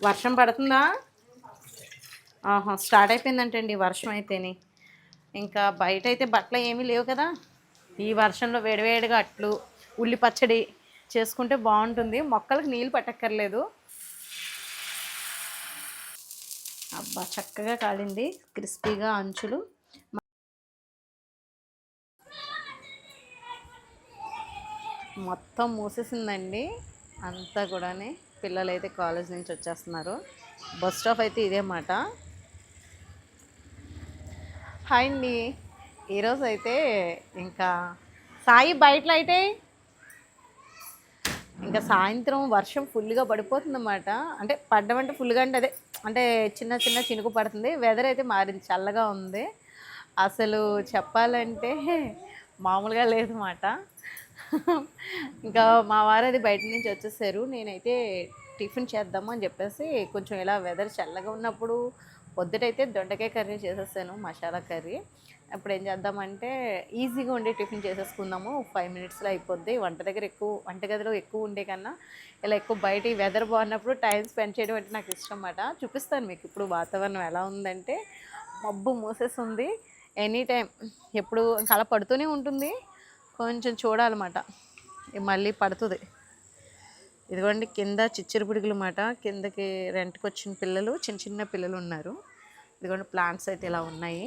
వర్షం పడుతుందా? ఆహా స్టార్ట్ అయిపోయిందంటండి వర్షం అయితేనే. ఇంకా బయట అయితే బట్టలు ఏమీ లేవు కదా. ఈ వర్షంలో వేడివేడిగా అట్లు ఉల్లి పచ్చడి చేసుకుంటే బాగుంటుంది. మొక్కలకు నీళ్ళు పట్టక్కర్లేదు. అబ్బా చక్కగా కాలింది. క్రిస్పీగా అంచులు. మొత్తం మూసేసిందండి అంతా కూడానే. పిల్లలు అయితే కాలేజ్ నుంచి వచ్చేస్తున్నారు. బస్ స్టాప్ అయితే ఇదే మాట. హాయ్ అండి. ఈరోజు అయితే ఇంకా సాయి బయటలో అయితే ఇంకా సాయంత్రం వర్షం ఫుల్గా పడిపోతుందన్నమాట. అంటే పడ్డమంటే ఫుల్గా అంటే అదే అంటే చిన్న చిన్న చినుకు పడుతుంది. వెదర్ అయితే మారింది చల్లగా ఉంది. అసలు చెప్పాలంటే మామూలుగా లేదు మాట ఇంకా మా వారు అది బయట నుంచి వచ్చేసారు. నేనైతే టిఫిన్ చేద్దాము అని చెప్పేసి కొంచెం ఇలా వెదర్ చల్లగా ఉన్నప్పుడు పొద్దుటైతే దొండకాయ కర్రీ చేసేసాను మసాలా కర్రీ. అప్పుడు ఏం చేద్దామంటే ఈజీగా ఉండే టిఫిన్ చేసేసుకుందాము. ఫైవ్ మినిట్స్లో అయిపోద్ది. వంట దగ్గర ఎక్కువ వంటగదిలో ఎక్కువ ఉండే కన్నా ఇలా ఎక్కువ బయట వెదర్ బాగున్నప్పుడు టైం స్పెండ్ చేయడం అంటే నాకు ఇష్టం అన్నమాట చూపిస్తాను మీకు ఇప్పుడు వాతావరణం ఎలా ఉందంటే మబ్బు మూసేస్తుంది ఎనీ టైం ఎప్పుడు ఇంకా అలా పడుతూనే ఉంటుంది. కొంచెం చూడాలన్నమాట. మళ్ళీ పడుతుంది. ఇదిగోండి కింద చిచ్చెర పిడుగులు మాట కిందకి రెంట్కి వచ్చిన పిల్లలు చిన్న చిన్న పిల్లలు ఉన్నారు. ఇదిగోండి ప్లాంట్స్ అయితే ఇలా ఉన్నాయి.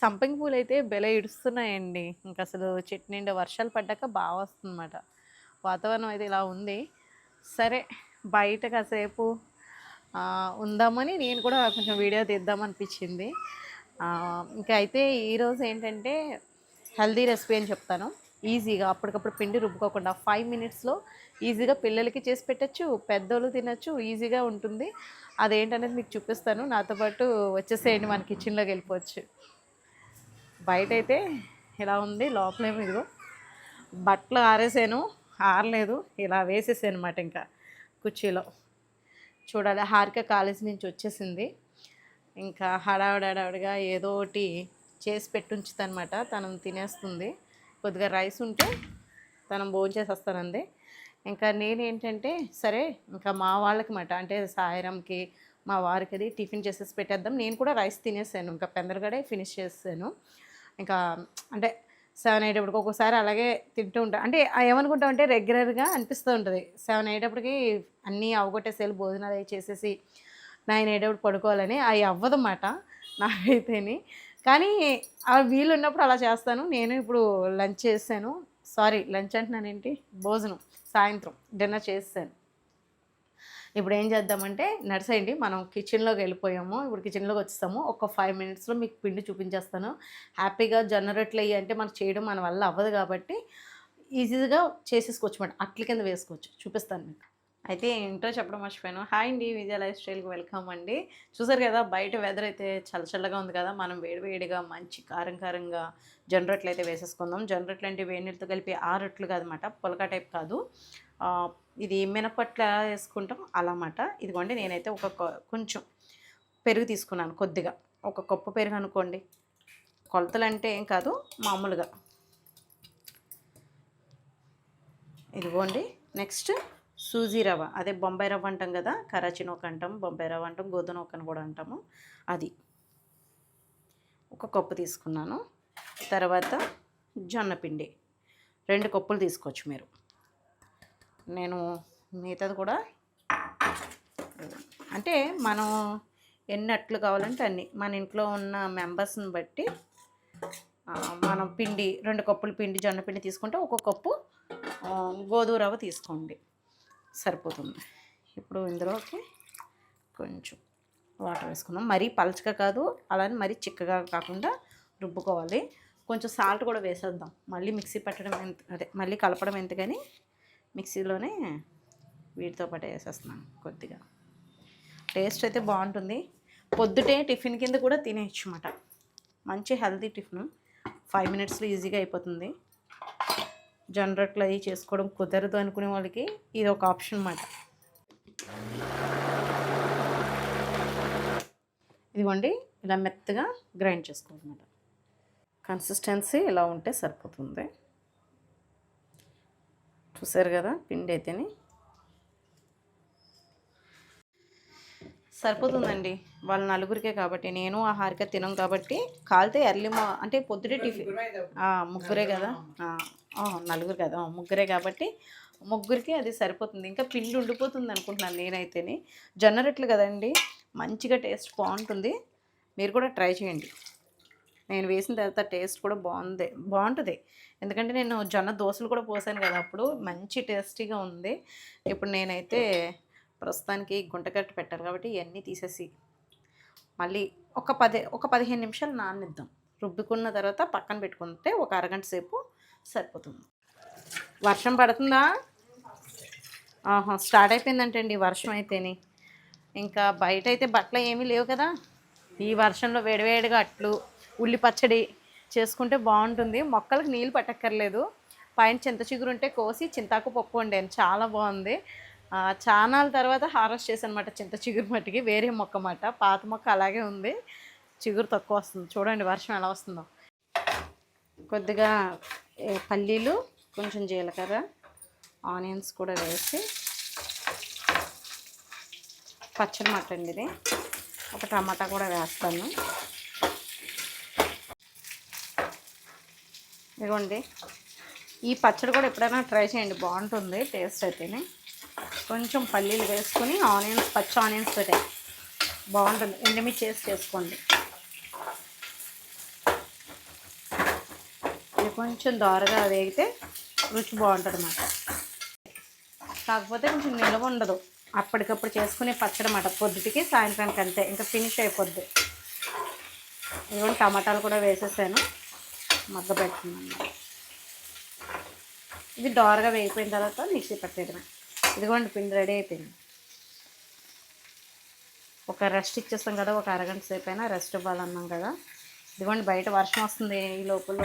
సంపంగి పూలు అయితే బెల ఇడుస్తున్నాయండి. ఇంకా అసలు చెట్టు నిండా వర్షాలు పడ్డాక బాగా వస్తుందన్నమాట. వాతావరణం అయితే ఇలా ఉంది. సరే బయట కాసేపు ఉందామని నేను కూడా కొంచెం వీడియో తీద్దామనిపించింది. అనిపించింది ఇంకా అయితే ఈరోజు ఏంటంటే హెల్దీ రెసిపీ అని చెప్తాను. ఈజీగా అప్పటికప్పుడు పిండి రుబ్బుకోకుండా ఫైవ్ మినిట్స్లో ఈజీగా పిల్లలకి చేసి పెట్టచ్చు పెద్దోళ్ళు తినచ్చు ఈజీగా ఉంటుంది. అదేంటనేది మీకు చూపిస్తాను. నాతో పాటు వచ్చేసేయండి మన కిచెన్లోకి వెళ్ళిపోవచ్చు. బయట అయితే ఇలా ఉంది లోపలేమో ఇదిగో. బట్టలు ఆరేసాను ఆరలేదు ఇలా వేసేసాను అనమాట ఇంకా కుర్చీలో. చూడాలి హారిక కాలేజ్ నుంచి వచ్చేసింది. ఇంకా హడావిడావిడిగా ఏదో ఒకటి చేసి పెట్టుంచుతానమాట. తను తినేస్తుంది. కొద్దిగా రైస్ ఉంటే తను భోజనం చేసేస్తానంది. ఇంకా నేనేంటంటే సరే ఇంకా మా వాళ్ళకి మాట అంటే సాయిరంకి మా వారికి అది టిఫిన్ చేసేసి పెట్టేద్దాం. నేను కూడా రైస్ తినేసాను. ఇంకా పెందరగడే ఫినిష్ చేసాను ఇంకా అంటే సెవెన్ అయ్యేటప్పటికి ఒక్కోసారి అలాగే తింటూ ఉంటాను అంటే ఏమనుకుంటా ఏమనుకుంటాం అంటే రెగ్యులర్గా అనిపిస్తూ ఉంటుంది. సెవెన్ అయ్యేటప్పటికి అన్నీ అవగొట్టేసేలు భోజనాలు అవి చేసేసి నైన్ అయ్యేటప్పుడు పడుకోవాలని అవి అవ్వదన్నమాట నాకైతేని. కానీ ఆ వీలు ఉన్నప్పుడు అలా చేస్తాను. నేను ఇప్పుడు లంచ్ చేశాను. సారీ లంచ్ అంటున్నాను ఏంటి? భోజనం సాయంత్రం డిన్నర్ చేస్తాను ఇప్పుడు ఏం చేద్దామంటే నడిసేయండి. మనం కిచెన్లోకి వెళ్ళిపోయాము. ఇప్పుడు కిచెన్లోకి వచ్చేస్తాము. ఒక ఫైవ్ మినిట్స్లో మీకు పిండి చూపించేస్తాను. హ్యాపీగా జొన్న రొట్టెలు అయ్యి అంటే మనకు చేయడం మన వల్ల అవ్వదు కాబట్టి ఈజీగా చేసేసుకోవచ్చు మేడం. అట్ల కింద వేసుకోవచ్చు. చూపిస్తాను మీకు. అయితే ఏంటో చెప్పడం మర్చిపోయాను. హాయ్ అండి విజయ లైఫ్ స్టైల్కి వెల్కమ్ అండి. చూసారు కదా బయట వెదర్ అయితే చల్ల చల్లగా ఉంది కదా మనం వేడివేడిగా మంచి కారం కారంగా జనరేట్లు అయితే వేసేసుకుందాం. జనరేట్లు అంటే వేడి నీళ్ళతో కలిపి ఆ రొట్లు కాదనమాట పులక టైప్ కాదు. ఇది మినపట్ల వేసుకుంటాం అలా అన్నమాట ఇదిగోండి నేనైతే ఒక కొ- కొంచెం పెరుగు తీసుకున్నాను కొద్దిగా. ఒక కప్పు పెరుగు అనుకోండి. కొలతలు అంటే ఏం కాదు మామూలుగా. ఇదిగోండి నెక్స్ట్ సూజీ రవ్వ. అదే బొంబాయి రవ్వ అంటాం కదా కరాచీ నూక అంటాం బొంబాయి రవ్వ అంటాం గోధుమ నూక అని కూడా అంటాము. అది ఒక కప్పు తీసుకున్నాను. తర్వాత జొన్న పిండి. రెండు కప్పులు తీసుకోవచ్చు మీరు. నేను మిగతాది కూడా అంటే మనం ఎన్ని అట్లు కావాలంటే అన్ని. మన ఇంట్లో ఉన్న మెంబర్స్ని బట్టి మనం పిండి రెండు కప్పులు పిండి జొన్న పిండి తీసుకుంటే ఒక కప్పు గోధుమ రవ్వ తీసుకోండి. సరిపోతుంది. ఇప్పుడు ఇందులోకి కొంచెం వాటర్ వేసుకుందాం. మరీ పలచగా కాదు అలానే మరీ చిక్కగా కాకుండా రుబ్బుకోవాలి. కొంచెం సాల్ట్ కూడా వేసేద్దాం. మళ్ళీ మిక్సీ పట్టడం ఎంత అదే మళ్ళీ కలపడం ఎంత కానీ మిక్సీలోనే వీటితో పాటు వేసేస్తున్నాను కొద్దిగా. టేస్ట్ అయితే బాగుంటుంది. పొద్దుటే టిఫిన్ కింద కూడా తినేయచ్చు అన్నమాట. మంచి హెల్తీ టిఫిన్. ఫైవ్ మినిట్స్లో ఈజీగా అయిపోతుంది. జనరేట్లు అవి చేసుకోవడం కుదరదు అనుకునే వాళ్ళకి ఇది ఒక ఆప్షన్ అన్నమాట. ఇదిగోండి ఇలా మెత్తగా గ్రైండ్ చేసుకోవాలన్నమాట కన్సిస్టెన్సీ ఇలా ఉంటే సరిపోతుంది. చూసారు కదా పిండి అయితేని. సరిపోతుందండి. వాళ్ళ నలుగురికే కాబట్టి నేను ఆ హారిక తినం కాబట్టి కాలితే ఎర్లీ మా అంటే పొద్దుటే టిఫిన్ ముగ్గురే కదా. నలుగురు కదా ముగ్గురే కాబట్టి ముగ్గురికి అది సరిపోతుంది. ఇంకా పిండి ఉండిపోతుంది అనుకుంటున్నాను నేనైతేనే. జొన్న రొట్టెలు కదండి మంచిగా టేస్ట్ బాగుంటుంది. మీరు కూడా ట్రై చేయండి. నేను వేసిన తర్వాత టేస్ట్ కూడా బాగుంది బాగుంటుంది. ఎందుకంటే నేను జొన్న దోశలు కూడా పోసాను కదా అప్పుడు మంచి టేస్టీగా ఉంది. ఇప్పుడు నేనైతే ప్రస్తుతానికి గుంటకట్టు పెట్టాను కాబట్టి ఇవన్నీ తీసేసి మళ్ళీ ఒక పది ఒక పదిహేను నిమిషాలు నానిద్దాం. రుబ్బుకున్న తర్వాత పక్కన పెట్టుకుంటే ఒక అరగంట సేపు సరిపోతుంది. వర్షం పడుతుందా? ఆహా స్టార్ట్ అయిపోయిందంటండి వర్షం అయితేనే. ఇంకా బయట అయితే బట్టలు ఏమీ లేవు కదా. ఈ వర్షంలో వేడివేడిగా అట్లు ఉల్లి పచ్చడి చేసుకుంటే బాగుంటుంది. మొక్కలకు నీళ్ళు పట్టక్కర్లేదు. పైన చింత చిగురు ఉంటే కోసి చింతాకు పప్పు వండాను. చాలా బాగుంది. ఆ, చానాల తర్వాత హార్వెస్ట్ చేశానమాట చింత చిగురు మట్టికి. వేరే మొక్క మాట పాత మొక్క అలాగే ఉంది. చిగురు తక్కువ వస్తుంది. చూడండి వర్షం ఎలా వస్తుందో. కొద్దిగా పల్లీలు కొంచెం జీలకర్ర ఆనియన్స్ కూడా వేసి పచ్చడి మట్టండి ఇది. ఒక టమాటా కూడా వేస్తాను. ఇదిగోండి. ఈ పచ్చడి కూడా ఎప్పుడైనా ట్రై చేయండి. బాగుంటుంది టేస్ట్ అయితేనే. కొంచెం పల్లీలు వేసుకొని ఆనియన్స్ పచ్చి ఆనియన్స్ పెట్టాయి. బాగుంటుంది. ఎండుమిర్చి చేసి చేసుకోండి ఇది కొంచెం దోరగా వేగితే రుచి బాగుంటుంది అన్నమాట కాకపోతే కొంచెం నిలవ ఉండదు. అప్పటికప్పుడు చేసుకునే పచ్చడి అన్నమాట పొద్దుటికి సాయంత్రానికి అంతే. ఇంకా ఫినిష్ అయిపోద్ది. ఇదిగోండి టమాటాలు కూడా వేసేసాను. మగ్గ పెట్టుకున్నాను ఇది దోరగా వేగిపోయిన తర్వాత మిక్సీ పట్టేయడమే. ఇదిగోండి పిండి రెడీ అయిపోయింది. ఒక రెస్ట్ ఇచ్చేస్తాం కదా ఒక అరగంట సేపు అయినా రెస్ట్ ఇవ్వాలన్నాం కదా. ఇదిగోండి బయట వర్షం వస్తుంది ఈ లోపల.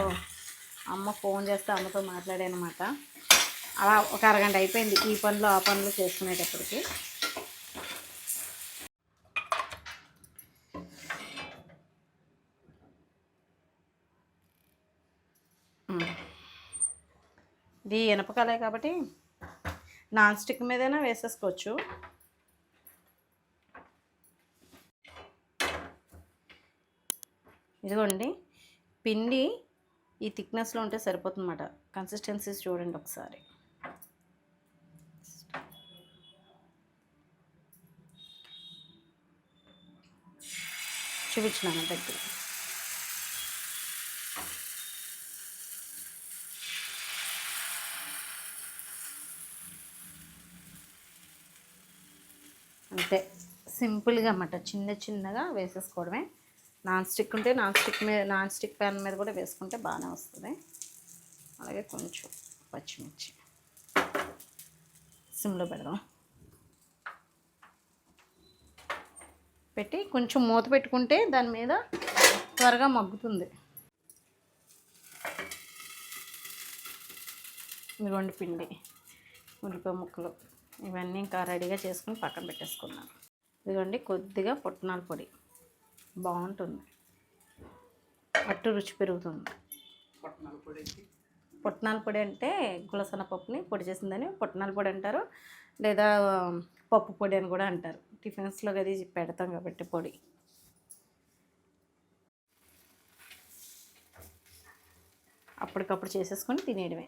అమ్మ ఫోన్ చేస్తే అమ్మతో మాట్లాడానమాట అలా ఒక అరగంట అయిపోయింది. ఈ పనులు ఆ పనులు చేసుకునేటప్పటికి. ఇది ఎనపకాలే కాబట్టి నాన్ స్టిక్ మీదైనా వేసేసుకోవచ్చు. ఇదిగోండి. పిండి ఈ థిక్నెస్లో ఉంటే సరిపోతుందన్నమాట. కన్సిస్టెన్సీస్ చూడండి ఒకసారి. చూపించినాను దగ్గర. అంతే. సింపుల్గా అన్నమాట. చిన్న చిన్నగా వేసేసుకోవడమే. నాన్ స్టిక్ ఉంటే నాన్ స్టిక్ మీద నాన్ స్టిక్ ప్యాన్ మీద కూడా వేసుకుంటే బాగానే వస్తుంది. అలాగే కొంచెం పచ్చిమిర్చి. సిమ్లో పెడదాం. పెట్టి కొంచెం మూత పెట్టుకుంటే దాని మీద త్వరగా మగ్గుతుంది. ఇదిగోండి పిండి ఉల్లిపాయ ముక్కలు. ఇవన్నీ ఇంకా రెడీగా చేసుకుని పక్కన పెట్టేసుకున్నాను. ఇదిగోండి కొద్దిగా పుట్నాల పొడి. బాగుంటుంది. అట్టు రుచి పెరుగుతుంది. పుట్నాల పొడి అంటే గులసన పప్పుని పొడి చేసిందని పుట్నాల పొడి అంటారు. లేదా పప్పు పొడి అని కూడా అంటారు. టిఫిన్స్లో అది పెడతాం కాబట్టి పొడి. అప్పటికప్పుడు చేసేసుకొని తినేయడమే.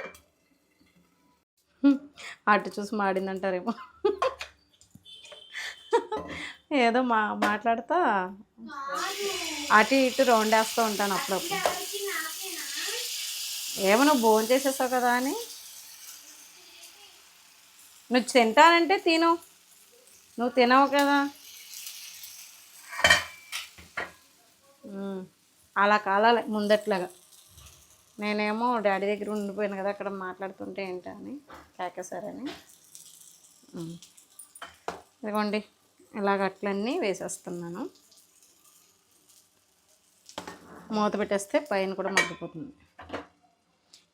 అటు చూసి మాడిందంటారేమో. ఏదో మా మాట్లాడుతా. అటు ఇటు రౌండ్ వేస్తూ ఉంటాను అప్పుడప్పుడు. ఏమో నువ్వు భోజనం చేసేసావు కదా అని. నువ్వు తింటానంటే తిను. నువ్వు తినవు కదా. అలా కాలాలి ముందట్లాగా. నేనేమో డాడీ దగ్గర ఉండిపోయాను కదా అక్కడ మాట్లాడుతుంటే ఏంటని కేకేశారని. ఇదిగోండి ఇలాగ అట్లన్నీ వేసేస్తున్నాను. మూత పెట్టేస్తే పైన కూడా మగ్గిపోతుంది.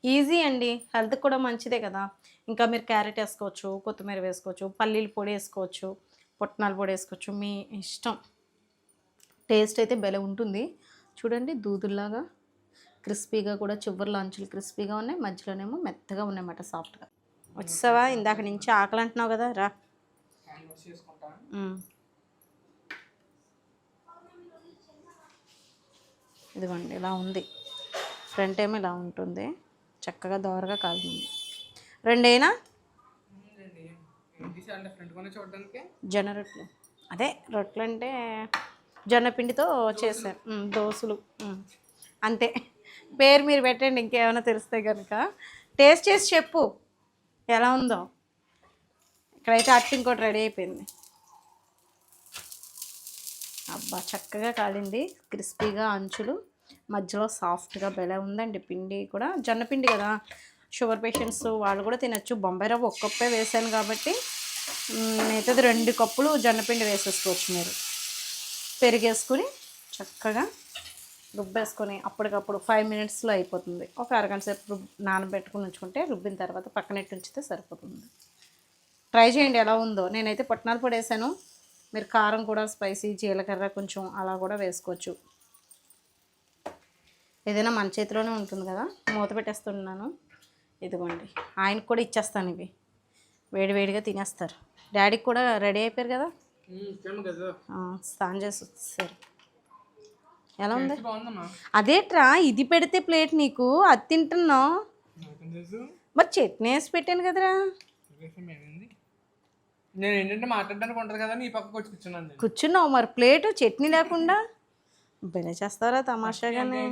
ఈజీ అండి. హెల్త్కి కూడా మంచిదే కదా. ఇంకా మీరు క్యారెట్ వేసుకోవచ్చు కొత్తిమీర వేసుకోవచ్చు పల్లీల పొడి వేసుకోవచ్చు పుట్నాల పొడి వేసుకోవచ్చు. మీ ఇష్టం. టేస్ట్ అయితే భలే ఉంటుంది. చూడండి దూదుల్లాగా క్రిస్పీగా కూడా చివరిలో అంచులు క్రిస్పీగా ఉన్నాయి. మధ్యలోనేమో మెత్తగా ఉన్నాయన్నమాట సాఫ్ట్గా వచ్చేసావా? ఇందాక నుంచి ఆకలి అంటున్నావు కదా రా. ఇదిగోండి ఇలా ఉంది. ఫ్రంట్ ఏమో ఇలా ఉంటుంది. చక్కగా దోరగా కాలుతుంది రెండేనా? జొన్న రొట్టెలు. అదే రొట్టెలు అంటే జొన్న పిండితో చేశారు దోశలు. అంతే. పేరు మీరు పెట్టండి ఇంకేమైనా తెలిస్తే కనుక టేస్ట్ చేసి చెప్పు. ఎలా ఉందో. ఇక్కడైతే అట్టు ఇంకోటి రెడీ అయిపోయింది. అబ్బా చక్కగా కాలింది క్రిస్పీగా అంచులు మధ్యలో సాఫ్ట్గా బెల ఉందండి పిండి కూడా. జొన్న పిండి కదా షుగర్ పేషెంట్స్ వాళ్ళు కూడా తినచ్చు. బొంబాయి రవ్వ ఒక్క కప్పే వేసాను కాబట్టి మ్, మిగతాది రెండు కప్పులు జొన్నపిండి వేసేసుకోవచ్చు మీరు. పెరిగేసుకుని చక్కగా రుబ్బేసుకొని అప్పటికప్పుడు ఫైవ్ మినిట్స్లో అయిపోతుంది. ఒక అరగంట సేపు రుబ్ నానబెట్టుకుని ఉంచుకుంటే రుబ్బిన తర్వాత పక్కనెట్టు ఉంచితే సరిపోతుంది. ట్రై చేయండి ఎలా ఉందో. నేనైతే పొట్నాలు పొడి వేసాను. మీరు కారం కూడా స్పైసీ జీలకర్ర కొంచెం అలా కూడా వేసుకోవచ్చు. ఏదైనా మన చేతిలోనే ఉంటుంది కదా మూత పెట్టేస్తున్నాను. ఇదిగోండి ఆయనకు కూడా ఇచ్చేస్తాను ఇవి. వేడి వేడిగా తినేస్తారు. డాడీకి కూడా రెడీ అయిపోయారు కదా? స్నానం చేసి వచ్చేసారు. ఎలా ఉంది? అదేట్రా ఇది పెడితే ప్లేట్ నీకు అది తింటున్నావు. మరి చట్నీ వేసి పెట్టాను కదరా. నేను ఏంటంటే మాట్లాడడానికి ఉంటుంది కదా నీ పక్కకు వచ్చి కూర్చున్నాను నేను. కూర్చున్నావు మరి ప్లేట్ చట్నీ లేకుండా? భలే చేస్తారా తమాషాగానే.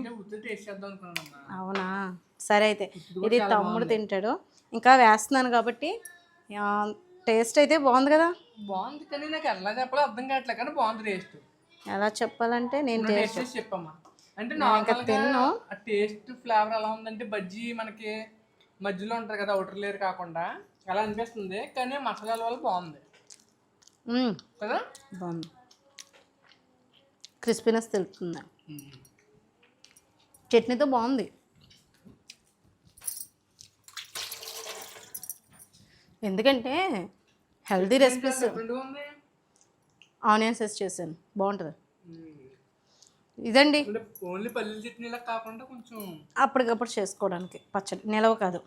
అవునా? సరే అయితే ఇది తమ్ముడు తింటాడు. ఇంకా వేస్తున్నాను కాబట్టి టేస్ట్ అయితే బాగుంది కదా? బాగుంది కానీ నాకు ఎలా చెప్పాలో అర్థం కావట్లే కానీ బాగుంది టేస్ట్ ఎలా చెప్పాలంటే నేను టేస్ట్ చెప్పమ్మా. అంటే నార్మల్గా ఆ టేస్ట్ ఫ్లేవర్ ఎలా ఉందంటే బజ్జీ మనకి మధ్యలో ఉంటారు కదా అవుటర్ లేయర్ కాకుండా. అలా అనిపిస్తుంది కానీ మసాలాల వల్ల బాగుంది. కదా? బాగుంది. క్రిస్పీనెస్ తెలుస్తుంది చట్నీతో బాగుంది. ఎందుకంటే హెల్తీ రెసిపీస్ ఆనియన్స్ వేసి చేశాను. బాగుంటుంది. ఇదండి. ఓన్లీ పల్లీల చట్నీలా కాకుండా కొంచెం అప్పటికప్పుడు చేసుకోవడానికి పచ్చడి. నిలవ కాదు.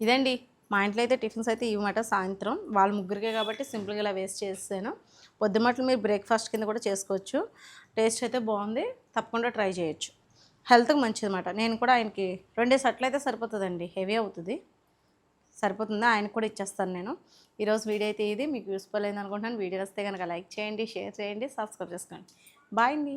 ఇదండి. మా ఇంట్లో అయితే టిఫిన్స్ అయితే ఇవ్వమాట సాయంత్రం. వాళ్ళ ముగ్గురికే కాబట్టి సింపుల్గా ఇలా వేస్ట్ చేసాను పొద్దుమట్లు మీరు బ్రేక్ఫాస్ట్ కింద కూడా చేసుకోవచ్చు. టేస్ట్ అయితే బాగుంది. తప్పకుండా ట్రై చేయొచ్చు. హెల్త్కి మంచిది అనమాట నేను కూడా ఆయనకి రెండేసి అట్లయితే సరిపోతుందండి. హెవీ అవుతుంది. సరిపోతుంది? ఆయనకు కూడా ఇచ్చేస్తాను నేను. ఈరోజు వీడియో అయితే ఇది. మీకు యూస్ఫుల్ అయింది అనుకుంటున్నాను. వీడియో వస్తే కనుక లైక్ చేయండి షేర్ చేయండి సబ్స్క్రైబ్ చేసుకోండి. బాయ్ అండి.